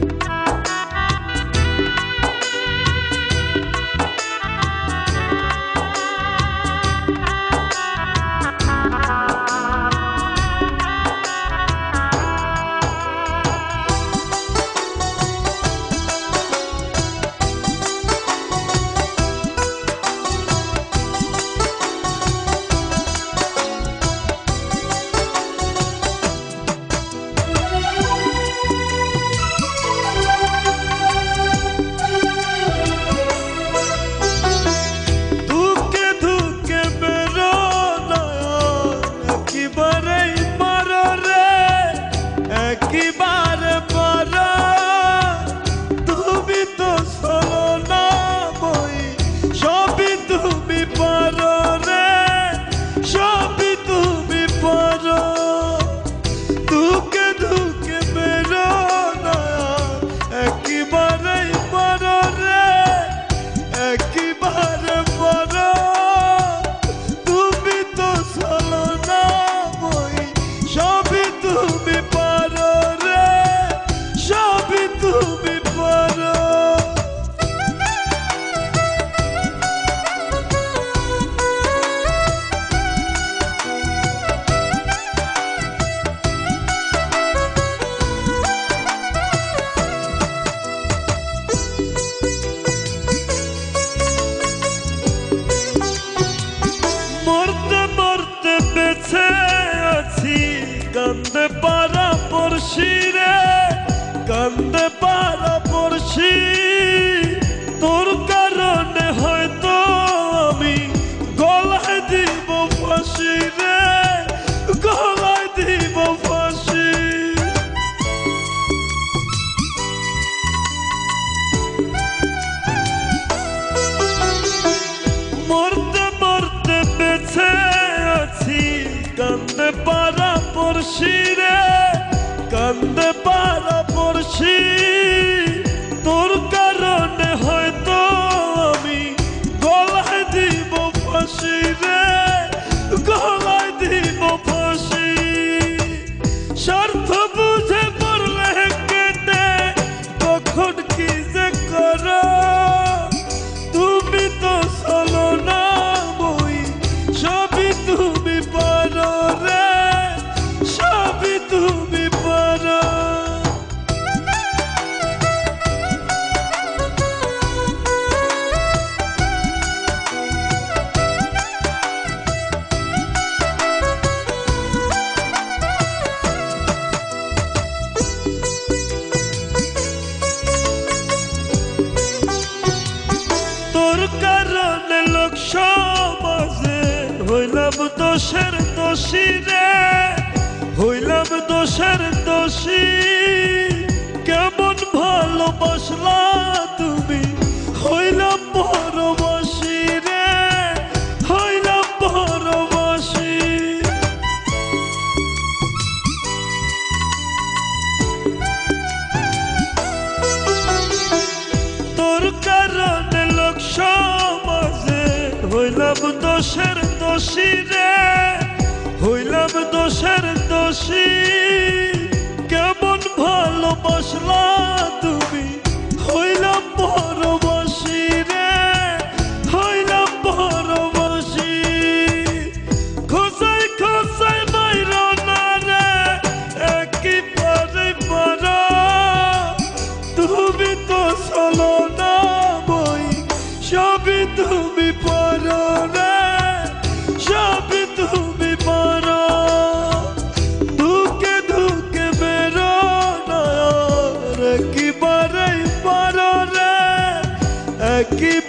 Bye. পারা পড়শিরে। দোষের দোষী রে হইলাম দোষের দোষী। কেমন ভালোবাসলা তুমি? হইলাম ভালোবাসি রে, হইলাম ভালোবাসি। তোর কারণে লোক সমাজে হইলাম দোষের দোষী রে keep